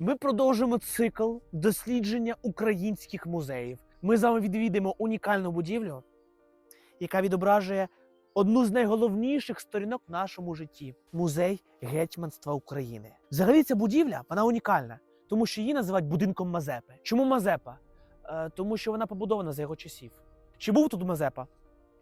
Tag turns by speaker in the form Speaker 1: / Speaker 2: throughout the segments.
Speaker 1: Ми продовжуємо цикл дослідження українських музеїв. Ми з вами відвідаємо унікальну будівлю, яка відображує одну з найголовніших сторінок в нашому житті музей гетьманства України. Взагалі, ця будівля вона унікальна, тому що її називають будинком Мазепи. Чому Мазепа? Е, тому що вона побудована за його часів. Чи був тут Мазепа?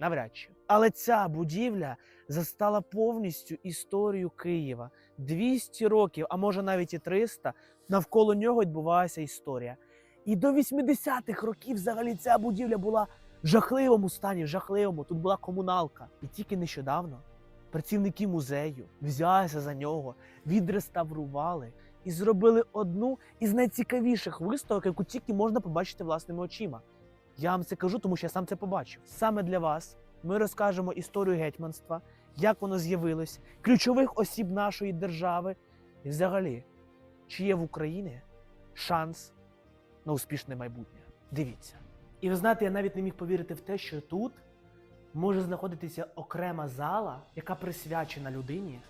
Speaker 1: Навряд чи. Але ця будівля застала повністю історію Києва. 200 років, а може навіть і 300, навколо нього відбувалася історія. І до 80-х років взагалі ця будівля була в жахливому стані, в жахливому. Тут була комуналка. І тільки нещодавно працівники музею взялися за нього, відреставрували і зробили одну із найцікавіших виставок, яку тільки можна побачити власними очима. Я вам це кажу, тому що я сам це побачив. Саме для вас ми розкажемо історію гетьманства, як воно з'явилось, ключових осіб нашої держави, і взагалі, чи є в Україні шанс на успішне майбутнє. Дивіться. І ви знаєте, я навіть не міг повірити в те, що тут може знаходитися окрема зала, яка присвячена людині,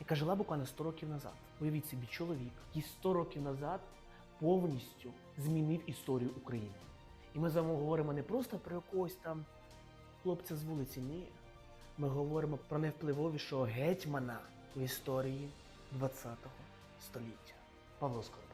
Speaker 1: яка жила буквально 100 років назад. Уявіть собі, чоловік, який 100 років назад повністю змінив історію України. І ми з вами говоримо не просто про якогось там хлопця з вулиці, ні. Ми говоримо про найвпливовішого гетьмана в історії ХХ століття. Павло Скорик.